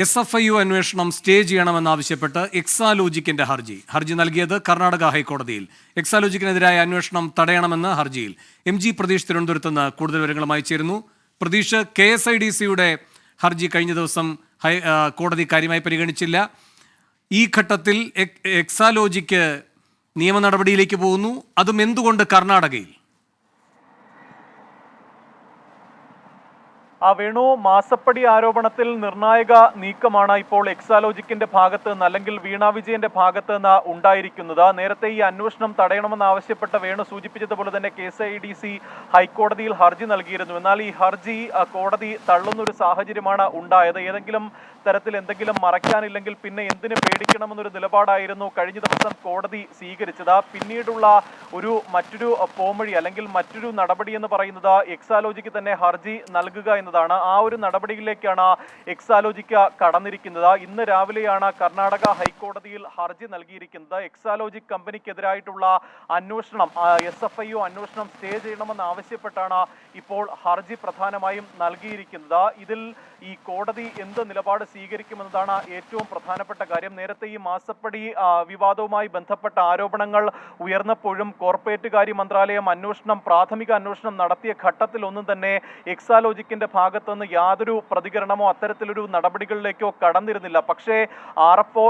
S F I U അന്വേഷണം stay ചെയ്യണമെന്നാവശ്യപ്പെട്ട് എക്സാലോജിക്കിന്റെ ഹർജി. ഹർജി നൽകിയത് കർണാടക ഹൈക്കോടതിയിൽ. എക്സാലോജിക്കിനെതിരായ അന്വേഷണം തടയണമെന്ന് ഹർജിയിൽ. എം ജി പ്രതീഷ് തിരുവനന്തപുരത്ത് നിന്ന് കൂടുതൽ വിവരങ്ങളുമായി ചേരുന്നു. Pratheesh K S I D സിയുടെ ഹർജി കഴിഞ്ഞ ദിവസം ഹൈ കോടതി കാര്യമായി പരിഗണിച്ചില്ല. ഈ ഘട്ടത്തിൽ എക്- എക്സാലോജിക്ക് നിയമ നടപടിയിലേക്ക് പോകുന്നു. അതും എന്തുകൊണ്ട് കർണാടകയിൽ? വേണു മാസപ്പടി ആരോപണത്തിൽ നിർണായക നീക്കമാണ് ഇപ്പോൾ എക്സാലോജിക്കിന്റെ ഭാഗത്ത് നിന്ന് അല്ലെങ്കിൽ വീണ വിജയന്റെ ഭാഗത്ത് നിന്ന് ഉണ്ടായിരിക്കുന്നത്. നേരത്തെ ഈ അന്വേഷണം തടയണമെന്ന് ആവശ്യപ്പെട്ട വേണു സൂചിപ്പിച്ചതുപോലെ തന്നെ K S I D C ഹൈക്കോടതിയിൽ ഹർജി നൽകിയിരുന്നു. എന്നാൽ ഈ ഹർജി കോടതി തള്ളുന്ന ഒരു സാഹചര്യമാണ് ഉണ്ടായത്. ഏതെങ്കിലും തരത്തിൽ എന്തെങ്കിലും മറയ്ക്കാനില്ലെങ്കിൽ പിന്നെ എന്തിനു പേടിക്കണമെന്നൊരു നിലപാടായിരുന്നു കഴിഞ്ഞ ദിവസം കോടതി സ്വീകരിച്ചത്. പിന്നീടുള്ള ഒരു മറ്റൊരു പോംവഴി അല്ലെങ്കിൽ മറ്റൊരു നടപടി എന്ന് പറയുന്നത് എക്സാലോജിക്ക് തന്നെ ഹർജി നൽകുക എന്നതാണ് ആ ഒരു നടപടിയിലേക്കാണ് എക്സാലോജിക്ക കടന്നിരിക്കുന്നത്. ഇന്ന് രാവിലെയാണ് കർണാടക ഹൈക്കോടതിയിൽ ഹർജി നൽകിയിരിക്കുന്നത്. എക്സാലോജിക് കമ്പനിക്കെതിരായിട്ടുള്ള അന്വേഷണം എസ് എഫ് ഐ അന്വേഷണം സ്റ്റേ ചെയ്യണമെന്ന് ആവശ്യപ്പെട്ടാണ് ഇപ്പോൾ ഹർജി പ്രധാനമായും നൽകിയിരിക്കുന്നത്. ഇതിൽ ഈ കോടതി എന്ത് നിലപാട് സ്വീകരിക്കുമെന്നതാണ് ഏറ്റവും പ്രധാനപ്പെട്ട കാര്യം. നേരത്തെ ഈ മാസപ്പടി വിവാദവുമായി ബന്ധപ്പെട്ട ആരോപണങ്ങൾ ഉയർന്നപ്പോഴും കോർപ്പറേറ്റ് കാര്യ മന്ത്രാലയം അന്വേഷണം പ്രാഥമിക അന്വേഷണം നടത്തിയ ഘട്ടത്തിൽ ഒന്നും തന്നെ എക്സാലോജിക്കിന്റെ ഭാഗത്തുനിന്ന് യാതൊരു പ്രതികരണമോ അത്തരത്തിലൊരു നടപടികളിലേക്കോ കടന്നിരുന്നില്ല. പക്ഷേ ആർ എഫ്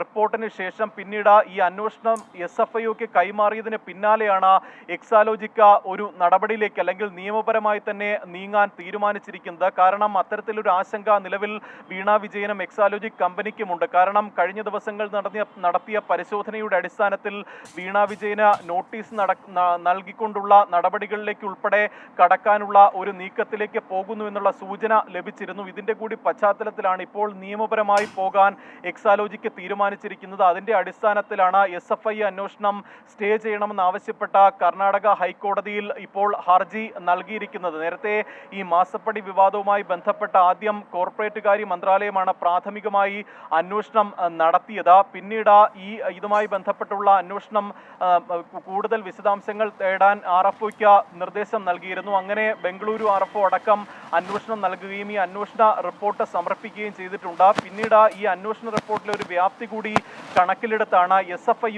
റിപ്പോർട്ടിന് ശേഷം പിന്നീട് ഈ അന്വേഷണം എസ് എഫ് ഐക്ക് കൈമാറിയതിന് പിന്നാലെയാണ് എക്സാലോജിക്ക ഒരു നടപടിയിലേക്ക് അല്ലെങ്കിൽ നിയമപരമായി തന്നെ നീങ്ങാൻ തീരുമാനിച്ചിരിക്കുന്നത്. കാരണം അത്തരത്തിലൊരു ആശങ്ക നിലവിൽ വീണ വിജയനും എക്സാലോജിക് കമ്പനിക്കുമുണ്ട്. കാരണം കഴിഞ്ഞ ദിവസങ്ങൾ നടത്തിയ നടത്തിയ പരിശോധനയുടെ അടിസ്ഥാനത്തിൽ വീണ വിജയന് നോട്ടീസ് നട- നൽകിക്കൊണ്ടുള്ള നടപടികളിലേക്ക് ഉൾപ്പെടെ കടക്കാനുള്ള ഒരു നീക്കത്തിലേക്ക് പോകുന്നു എന്നുള്ള സൂചന ലഭിച്ചിരുന്നു. ഇതിന്റെ കൂടി പശ്ചാത്തലത്തിലാണ് ഇപ്പോൾ നിയമപരമായി പോകാൻ എക്സാലോജിക്ക് തീരുമാനിച്ചിരിക്കുന്നത്. അതിന്റെ അടിസ്ഥാനത്തിലാണ് എസ് എഫ് ഐ അന്വേഷണം സ്റ്റേ ചെയ്യണമെന്ന് ആവശ്യപ്പെട്ട കർണാടക ഹൈക്കോടതിയിൽ ഇപ്പോൾ ഹർജി നൽകിയിരിക്കുന്നത്. നേരത്തെ ഈ മാസപ്പടി വിവാദവുമായി ബന്ധപ്പെട്ട ആദ്യം കോർപ്പറേറ്റ് കാര്യ മന്ത്രാലയമാണ് പ്രാഥമികമായി അന്വേഷണം നടത്തിയത്. പിന്നീട് ഈ ഇതുമായി ബന്ധപ്പെട്ടുള്ള അന്വേഷണം കൂടുതൽ വിശദാംശങ്ങൾ തേടാൻ ആർ എഫ് നിർദ്ദേശം നൽകിയിരുന്നു. അങ്ങനെ ബംഗളൂരു ആർ എഫ് ഒ അടക്കം അന്വേഷണം നൽകുകയും ഈ അന്വേഷണ റിപ്പോർട്ട് സമർപ്പിക്കുകയും ചെയ്തിട്ടുണ്ട്. പിന്നീട് ഈ അന്വേഷണ റിപ്പോർട്ടിലെ ഒരു വ്യാപ്തി കൂടി കണക്കിലെടുത്താണ് എസ് എഫ് ഐ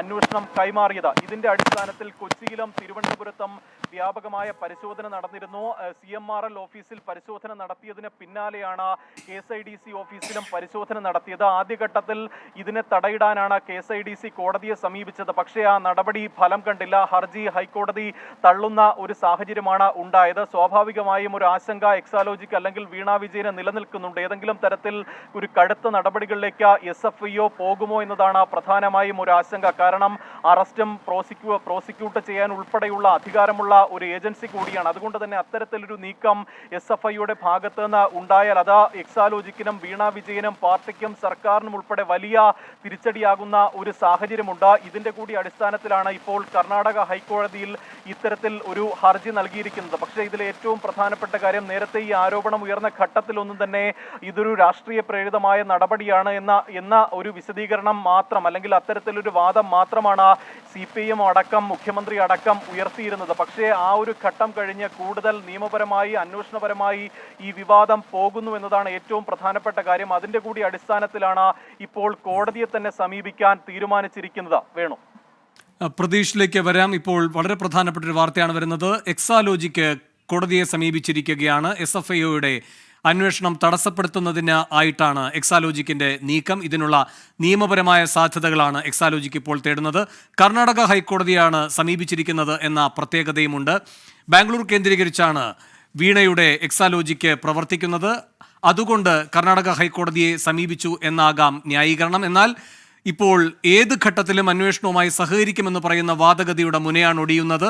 അന്വേഷണം കൈമാറിയത്. ഇതിന്റെ അടിസ്ഥാനത്തിൽ കൊച്ചിയിലും തിരുവനന്തപുരത്തും വ്യാപകമായ പരിശോധന നടന്നിരുന്നു. സി എം ആർ എൽ ഓഫീസിൽ പരിശോധന നടത്തിയതിന് പിന്നാലെയാണ് K S I D C ഓഫീസിലും പരിശോധന നടത്തിയത്. ആദ്യഘട്ടത്തിൽ ഇതിനെ തടയിടാനാണ് K S I D C കോടതിയെ സമീപിച്ചത്. പക്ഷേ ആ നടപടി ഫലം കണ്ടില്ല. ഹർജി ഹൈക്കോടതി തള്ളുന്ന ഒരു സാഹചര്യമാണ് ഉണ്ടായത്. സ്വാഭാവികമായും ഒരു ആശങ്ക എക്സാലോജിക്ക് അല്ലെങ്കിൽ വീണ വിജയന് നിലനിൽക്കുന്നുണ്ട്. ഏതെങ്കിലും തരത്തിൽ ഒരു കടുത്ത നടപടികളിലേക്ക് എസ് എഫ് ഐ പോകുമോ എന്നതാണ് പ്രധാനമായും ഒരു ആശങ്ക. കാരണം അറസ്റ്റും പ്രോസിക്യൂ പ്രോസിക്യൂട്ട് ചെയ്യാൻ ഉൾപ്പെടെയുള്ള അധികാരമുള്ള ഒരു ഏജൻസി കൂടിയാണ്. അതുകൊണ്ട് തന്നെ അത്തരത്തിലൊരു നീക്കം എസ് എഫ് ഐയുടെ ഭാഗത്ത് നിന്ന് ഉണ്ടായാൽ അത് എക്സാലോജിക്കിനും വീണ വിജയനും പാർട്ടിക്കും സർക്കാരിനും ഉൾപ്പെടെ വലിയ തിരിച്ചടിയാകുന്ന ഒരു സാഹചര്യമുണ്ട്. ഇതിന്റെ കൂടി അടിസ്ഥാനത്തിലാണ് ഇപ്പോൾ കർണാടക ഹൈക്കോടതിയിൽ ഇത്തരത്തിൽ ഒരു ഹർജി നൽകിയിരിക്കുന്നത്. പക്ഷേ ഇതിൽ ഏറ്റവും പ്രധാനപ്പെട്ട കാര്യം നേരത്തെ ഈ ആരോപണം ഉയർന്ന ഘട്ടത്തിലൊന്നും തന്നെ ഇതൊരു രാഷ്ട്രീയ പ്രേരിതമായ നടപടിയാണ് എന്ന എന്ന ഒരു വിശദീകരണം മാത്രം അല്ലെങ്കിൽ അത്തരത്തിലൊരു വാദം മാത്രമാണ് സി പി എം അടക്കം മുഖ്യമന്ത്രി അടക്കം ഉയർത്തിയിരുന്നത്. പക്ഷേ ആ ഒരു ഘട്ടം കഴിഞ്ഞ് കൂടുതൽ നിയമപരമായി അന്വേഷണപരമായി ഈ വിവാദം പോകുന്നു എന്നതാണ് ഏറ്റവും പ്രധാനപ്പെട്ട കാര്യം. അതിന്റെ കൂടി അടിസ്ഥാനത്തിലാണ് ഇപ്പോൾ കോടതിയെ തന്നെ സമീപിക്കാൻ തീരുമാനിച്ചിരിക്കുന്നത്. വേണു. പ്രതീഷിലേക്ക് വരാം. ഇപ്പോൾ വളരെ പ്രധാനപ്പെട്ട ഒരു വാർത്തയാണ് വരുന്നത്. എക്സാലോജിക്ക് കോടതിയെ സമീപിച്ചിരിക്കുകയാണ്. എസ് എഫ് ഐഒയുടെ അന്വേഷണം തടസ്സപ്പെടുത്തുന്നതിന് ആയിട്ടാണ് എക്സാലോജിക്കിന്റെ നീക്കം. ഇതിനുള്ള നിയമപരമായ സാധ്യതകളാണ് എക്സാലോജിക്ക് ഇപ്പോൾ തേടുന്നത്. കർണാടക ഹൈക്കോടതിയാണ് സമീപിച്ചിരിക്കുന്നത് എന്ന പ്രത്യേകതയുമുണ്ട്. ബാംഗ്ലൂർ കേന്ദ്രീകരിച്ചാണ് വീണയുടെ എക്സാലോജിക്ക് പ്രവർത്തിക്കുന്നത്. അതുകൊണ്ട് കർണാടക ഹൈക്കോടതിയെ സമീപിച്ചു എന്നാകാം ന്യായീകരണം. എന്നാൽ ഇപ്പോൾ ഏത് ഘട്ടത്തിലും അന്വേഷണവുമായി സഹകരിക്കുമെന്ന് പറയുന്ന വാദഗതിയുടെ മുനയാണ് ഒടിയുന്നത്.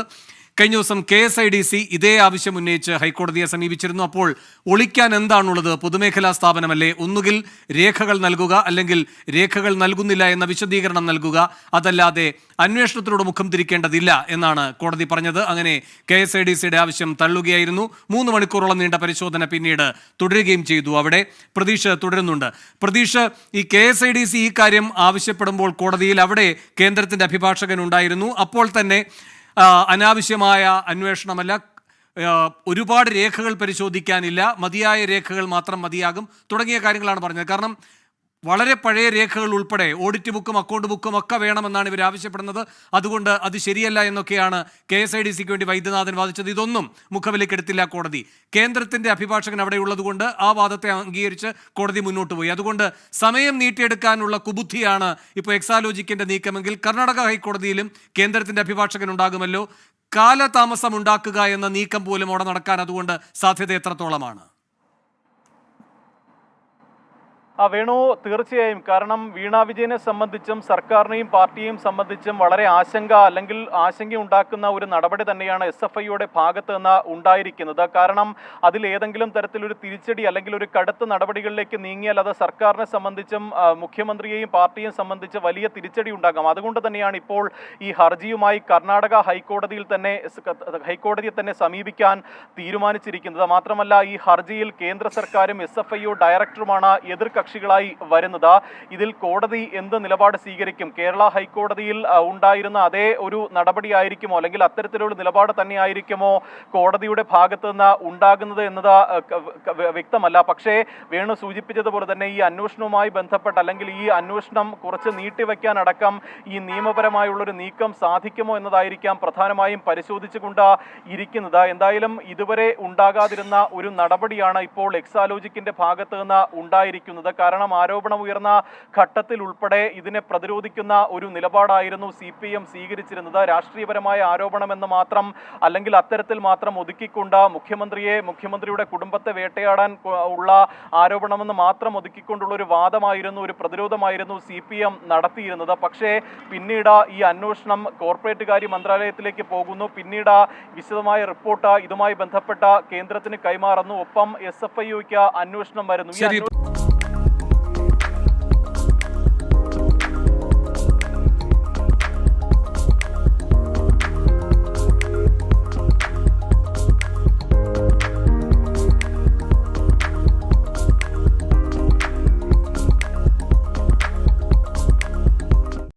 കഴിഞ്ഞ ദിവസം K S I D C ഇതേ ആവശ്യം ഉന്നയിച്ച് ഹൈക്കോടതിയെ സമീപിച്ചിരുന്നു. അപ്പോൾ ഒളിക്കാൻ എന്താണുള്ളത്? പൊതുമേഖലാ സ്ഥാപനമല്ലേ? ഒന്നുകിൽ രേഖകൾ നൽകുക അല്ലെങ്കിൽ രേഖകൾ നൽകുന്നില്ല എന്ന വിശദീകരണം നൽകുക. അതല്ലാതെ അന്വേഷണത്തിലൂടെ മുഖം തിരിക്കേണ്ടതില്ല എന്നാണ് കോടതി പറഞ്ഞത്. അങ്ങനെ കെ എസ് ഐ ഡി സിയുടെ ആവശ്യം തള്ളുകയായിരുന്നു. മൂന്ന് മണിക്കൂറോളം നീണ്ട പരിശോധന പിന്നീട് തുടരുകയും ചെയ്തു. അവിടെ പ്രതീക്ഷ തുടരുന്നുണ്ട്. പ്രതീക്ഷ ഈ K S I D C ഈ കാര്യം ആവശ്യപ്പെടുമ്പോൾ കോടതിയിൽ അവിടെ കേന്ദ്രത്തിന്റെ അഭിഭാഷകൻ ഉണ്ടായിരുന്നു. അപ്പോൾ തന്നെ അനാവശ്യമായ അന്വേഷണമല്ല. ഒരുപാട് രേഖകൾ പരിശോധിക്കാനില്ല. മതിയായ രേഖകൾ മാത്രം മതിയാകും. തുടങ്ങിയ കാര്യങ്ങളാണ് പറഞ്ഞത്. കാരണം വളരെ പഴയ രേഖകൾ ഉൾപ്പെടെ ഓഡിറ്റ് ബുക്കും അക്കൗണ്ട് ബുക്കും ഒക്കെ വേണമെന്നാണ് ഇവർ ആവശ്യപ്പെടുന്നത്. അതുകൊണ്ട് അത് ശരിയല്ല എന്നൊക്കെയാണ് കെ എസ് ഐ ഡി സിക്ക് വേണ്ടി വൈദ്യനാഥൻ വാദിച്ചത്. ഇതൊന്നും മുഖവിലക്കെടുത്തില്ല കോടതി. കേന്ദ്രത്തിന്റെ അഭിഭാഷകൻ അവിടെ ഉള്ളതുകൊണ്ട് ആ വാദത്തെ അംഗീകരിച്ച് കോടതി മുന്നോട്ട് പോയി. അതുകൊണ്ട് സമയം നീട്ടിയെടുക്കാനുള്ള കുബുദ്ധിയാണ് ഇപ്പോൾ എക്സാലോജിക്കിന്റെ നീക്കമെങ്കിൽ കർണാടക ഹൈക്കോടതിയിലും കേന്ദ്രത്തിന്റെ അഭിഭാഷകൻ ഉണ്ടാകുമല്ലോ. കാലതാമസം ഉണ്ടാക്കുക എന്ന നീക്കം പോലും അവിടെ നടക്കാൻ അതുകൊണ്ട് സാധ്യത എത്രത്തോളമാണ് ആ വേണു? തീർച്ചയായും. കാരണം വീണ വിജയനെ സംബന്ധിച്ചും സർക്കാരിനെയും പാർട്ടിയെയും സംബന്ധിച്ചും വളരെ ആശങ്ക അല്ലെങ്കിൽ ആശങ്ക ഉണ്ടാക്കുന്ന ഒരു നടപടി തന്നെയാണ് എസ് എഫ് ഐയുടെ ഭാഗത്ത് നിന്ന് ഉണ്ടായിരിക്കുന്നത്. കാരണം അതിൽ ഏതെങ്കിലും തരത്തിലൊരു തിരിച്ചടി അല്ലെങ്കിൽ ഒരു കടുത്ത നടപടികളിലേക്ക് നീങ്ങിയാൽ അത് സർക്കാരിനെ സംബന്ധിച്ചും മുഖ്യമന്ത്രിയെയും പാർട്ടിയെയും സംബന്ധിച്ച് വലിയ തിരിച്ചടി ഉണ്ടാകാം. അതുകൊണ്ട് തന്നെയാണ് ഇപ്പോൾ ഈ ഹർജിയുമായി കർണാടക ഹൈക്കോടതിയിൽ തന്നെ ഹൈക്കോടതിയെ തന്നെ സമീപിക്കാൻ തീരുമാനിച്ചിരിക്കുന്നത്. മാത്രമല്ല ഈ ഹർജിയിൽ കേന്ദ്ര സർക്കാരും എസ് എഫ് ഐ ഡയറക്ടറുമാണ് എതിർകക്ഷികളായി വരുന്നത്. ഇതിൽ കോടതി എന്ത് നിലപാട് സ്വീകരിക്കും? കേരള ഹൈക്കോടതിയിൽ ഉണ്ടായിരുന്ന അതേ ഒരു നടപടി ആയിരിക്കുമോ അല്ലെങ്കിൽ അത്തരത്തിലുള്ള നിലപാട് തന്നെയായിരിക്കുമോ കോടതിയുടെ ഭാഗത്ത് നിന്ന് ഉണ്ടാകുന്നത് എന്നത് വ്യക്തമല്ല. പക്ഷേ വേണു സൂചിപ്പിച്ചതുപോലെ തന്നെ ഈ അന്വേഷണവുമായി ബന്ധപ്പെട്ട് അല്ലെങ്കിൽ ഈ അന്വേഷണം കുറച്ച് നീട്ടിവെക്കാൻ അടക്കം ഈ നിയമപരമായുള്ളൊരു നീക്കം സാധിക്കുമോ എന്നതായിരിക്കാം പ്രധാനമായും പരിശോധിച്ചുകൊണ്ട് ഇരിക്കുന്നത്. എന്തായാലും ഇതുവരെ ഉണ്ടാകാതിരുന്ന ഒരു നടപടിയാണ് ഇപ്പോൾ എക്സാലോജിക്കിന്റെ ഭാഗത്ത് നിന്ന് ഉണ്ടായിരിക്കുന്നത്. കാരണം ആരോപണം ഉയർന്ന ഘട്ടത്തിൽ ഉൾപ്പെടെ ഇതിനെ പ്രതിരോധിക്കുന്ന ഒരു നിലപാടായിരുന്നു സി പി എം സ്വീകരിച്ചിരുന്നത്. രാഷ്ട്രീയപരമായ ആരോപണമെന്ന് മാത്രം അല്ലെങ്കിൽ അത്തരത്തിൽ മാത്രം ഒതുക്കിക്കൊണ്ട് മുഖ്യമന്ത്രിയെ മുഖ്യമന്ത്രിയുടെ കുടുംബത്തെ വേട്ടയാടാൻ ഉള്ള ആരോപണമെന്ന് മാത്രം ഒതുക്കിക്കൊണ്ടുള്ള ഒരു വാദമായിരുന്നു ഒരു പ്രതിരോധമായിരുന്നു സി പി എം നടത്തിയിരുന്നത്. പക്ഷേ പിന്നീട് ഈ അന്വേഷണം കോർപ്പറേറ്റ് കാര്യ മന്ത്രാലയത്തിലേക്ക് പോകുന്നു. പിന്നീട് വിശദമായ റിപ്പോർട്ട് ഇതുമായി ബന്ധപ്പെട്ട കേന്ദ്രത്തിന് കൈമാറുന്നു. ഒപ്പം എസ് എഫ് ഐ അന്വേഷണം വരുന്നു.